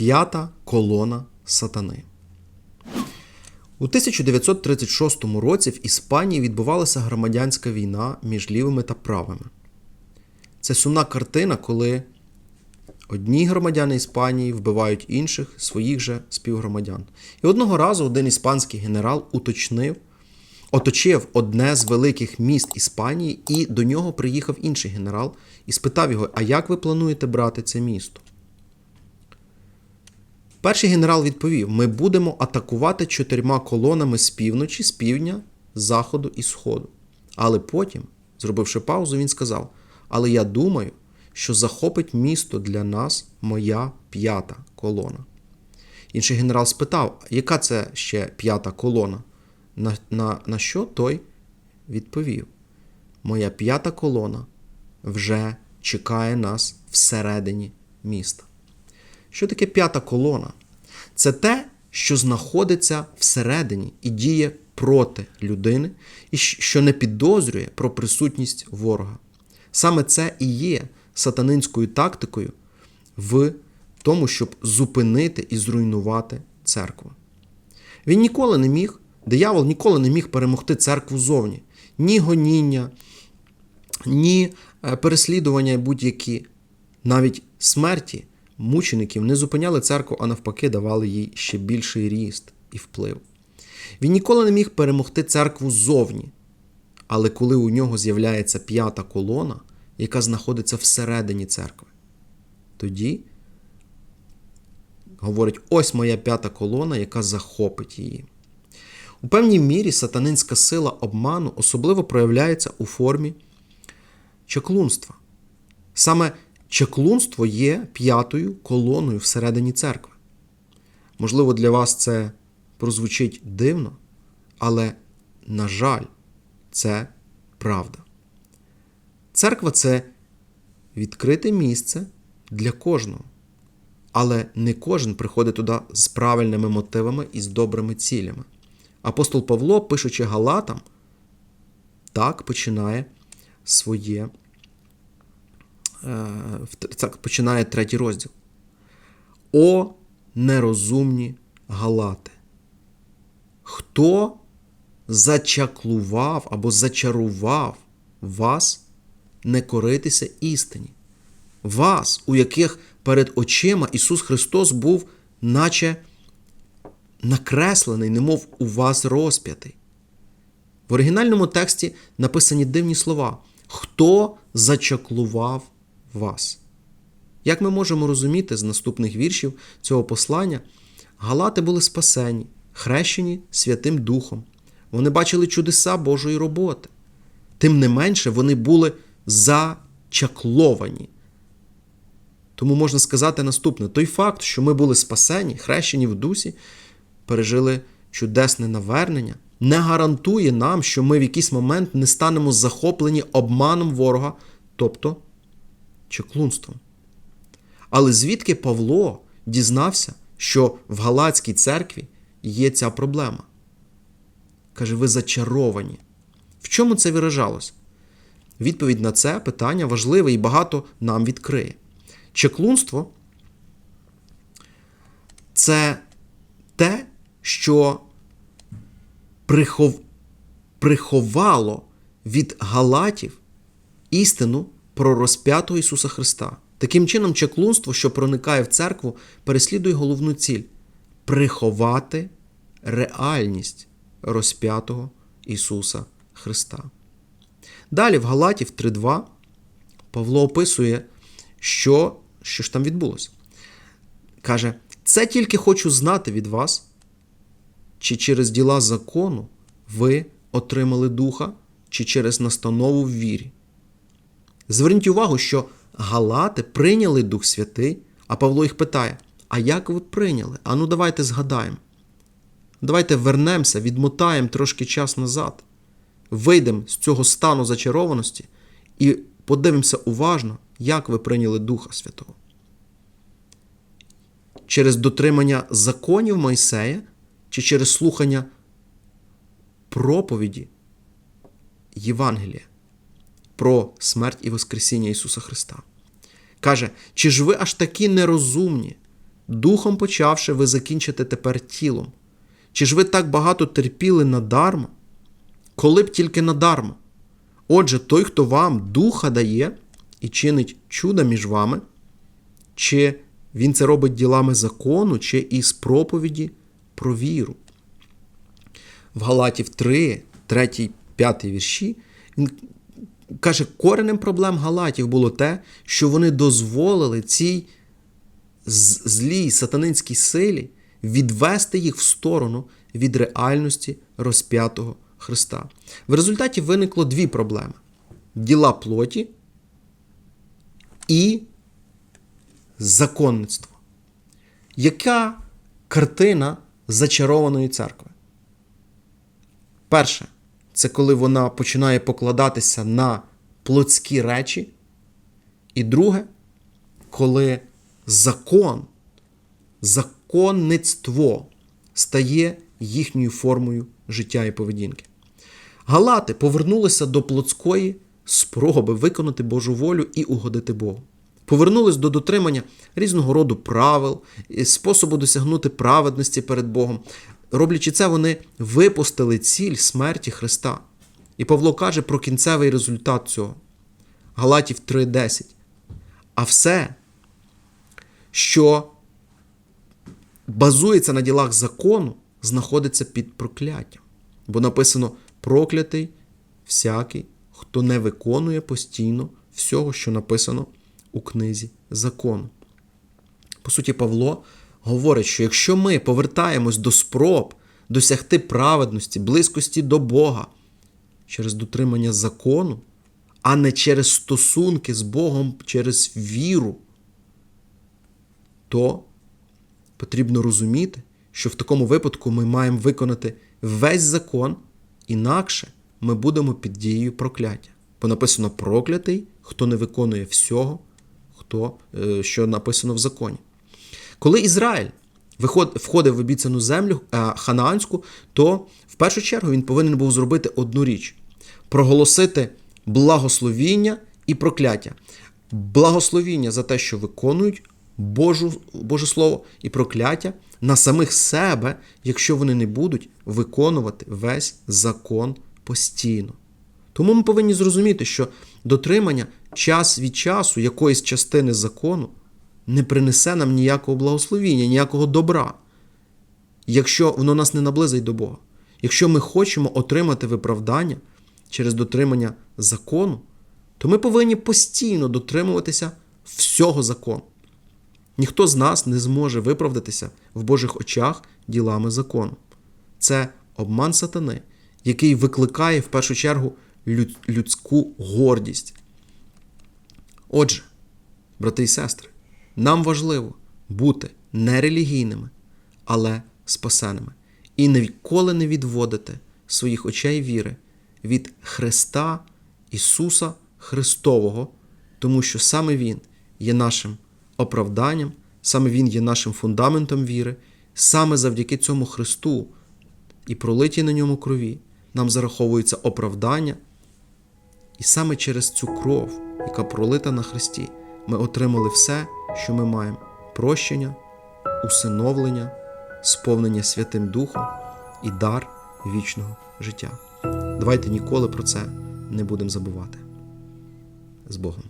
П'ята колона сатани. У 1936 році в Іспанії відбувалася громадянська війна між лівими та правими. Це сумна картина, коли одні громадяни Іспанії вбивають інших своїх же співгромадян. І одного разу один іспанський генерал уточнив, оточив одне з великих міст Іспанії, і до нього приїхав інший генерал і спитав його: А як ви плануєте брати це місто? Перший генерал відповів: Ми будемо атакувати чотирма колонами з півночі, з півдня, з заходу і сходу. Але потім, зробивши паузу, він сказав: Але я думаю, що захопить місто для нас моя п'ята колона. Інший генерал спитав, яка це ще п'ята колона? На, на, на що той відповів: Моя п'ята колона вже чекає нас всередині міста. Що таке п'ята колона? Це те, що знаходиться всередині і діє проти людини, і що не підозрює про присутність ворога. Саме це і є сатанинською тактикою в тому, щоб зупинити і зруйнувати церкву. Він ніколи не міг, диявол ніколи не міг перемогти церкву зовні. Ні гоніння, ні е, переслідування будь-які, навіть смерті мучеників не зупиняли церкву, а навпаки, давали їй ще більший ріст і вплив. Він ніколи не міг перемогти церкву ззовні. Але коли у нього з'являється п'ята колона, яка знаходиться всередині церкви, тоді говорить: ось моя п'ята колона, яка захопить її. У певній мірі сатанинська сила обману особливо проявляється у формі чаклунства. Саме чаклунство є п'ятою колоною всередині церкви. Можливо, для вас це прозвучить дивно, але, на жаль, це правда. Церква це відкрите місце для кожного. Але не кожен приходить туди з правильними мотивами і з добрими цілями. Апостол Павло, пишучи Галатам, так починає своє так починає третій розділ. О нерозумні галати. Хто зачаклував або зачарував вас не коритися істині? Вас, у яких перед очима Ісус Христос був, наче накреслений, немов у вас розп'ятий. В оригінальному тексті написані дивні слова. Хто зачаклував вас? Як ми можемо розуміти з наступних віршів цього послання, галати були спасені, хрещені Святим Духом. Вони бачили чудеса Божої роботи. Тим не менше, вони були зачакловані. Тому можна сказати наступне: той факт, що ми були спасені, хрещені в дусі, пережили чудесне навернення, не гарантує нам, що ми в якийсь момент не станемо захоплені обманом ворога, тобто чаклунством. Але звідки Павло дізнався, що в Галацькій церкві є ця проблема? Каже, ви зачаровані. В чому це виражалось? Відповідь на це питання важливе і багато нам відкриє. Чеклунство це те, що прихов... приховало від галатів істину про розп'ятого Ісуса Христа. Таким чином, чеклунство, що проникає в церкву, переслідує головну ціль приховати реальність розп'ятого Ісуса Христа. Далі в Галатів 3.2 Павло описує, що, що ж там відбулося. Каже, це тільки хочу знати від вас, чи через діла закону ви отримали духа, чи через настанову в вірі. Зверніть увагу, що Галати прийняли Дух Святий, а Павло їх питає: А як ви прийняли? А ну давайте згадаємо. Давайте вернемося, відмотаємо трошки час назад, вийдемо з цього стану зачарованості і подивимося уважно, як ви прийняли Духа Святого. Через дотримання законів Мойсея чи через слухання проповіді Євангелія про смерть і Воскресіння Ісуса Христа. Каже, чи ж ви аж такі нерозумні? духом почавши, ви закінчите тепер тілом? Чи ж ви так багато терпіли надарма? Коли б тільки надарма? Отже, той, хто вам духа дає і чинить чуда між вами, чи він це робить ділами закону, чи із проповіді про віру. В Галатів 3, 3, 5 вірші, він каже, коренем проблем Галатів було те, що вони дозволили цій злій сатанинській силі відвести їх в сторону від реальності розп'ятого Христа. В результаті виникло дві проблеми: діла плоті і законництво. Яка картина зачарованої церкви? Перше, це коли вона починає покладатися на плотські речі. І друге, коли закон, законництво стає їхньою формою життя і поведінки. Галати повернулися до плотської спроби виконати Божу волю і угодити Богу. Повернулись до дотримання різного роду правил, способу досягнути праведності перед Богом. Роблячи це, вони випустили ціль смерті Христа. І Павло каже про кінцевий результат цього. Галатів 3:10. А все, що базується на ділах закону, знаходиться під прокляттям. Бо написано проклятий всякий, хто не виконує постійно всього, що написано у книзі закону. По суті, Павло говорить, що якщо ми повертаємось до спроб досягти праведності, близькості до Бога через дотримання закону, а не через стосунки з Богом, через віру, то потрібно розуміти, що в такому випадку ми маємо виконати весь закон, інакше ми будемо під дією прокляття. Бо написано проклятий, хто не виконує всього, хто, е, що написано в законі. Коли Ізраїль входив в обіцяну землю е, ханаанську, то в першу чергу він повинен був зробити одну річ: проголосити благословіння і прокляття. Благословіння за те, що виконують Божу, Боже Слово, і прокляття на самих себе, якщо вони не будуть виконувати весь закон постійно. Тому ми повинні зрозуміти, що дотримання час від часу якоїсь частини закону не принесе нам ніякого благословіння, ніякого добра, якщо воно нас не наблизить до Бога. Якщо ми хочемо отримати виправдання через дотримання закону, то ми повинні постійно дотримуватися всього закону. Ніхто з нас не зможе виправдатися в Божих очах ділами закону. Це обман сатани, який викликає в першу чергу людську гордість. Отже, брати і сестри, нам важливо бути не релігійними, але спасеними і ніколи не відводити своїх очей віри від Христа Ісуса Христового, тому що саме Він є нашим оправданням, саме Він є нашим фундаментом віри, саме завдяки цьому Христу і пролитій на ньому крові нам зараховується оправдання. І саме через цю кров, яка пролита на Христі, ми отримали все, що ми маємо: прощення, усиновлення, сповнення Святим Духом і дар вічного життя. Давайте ніколи про це не будемо забувати. З Богом.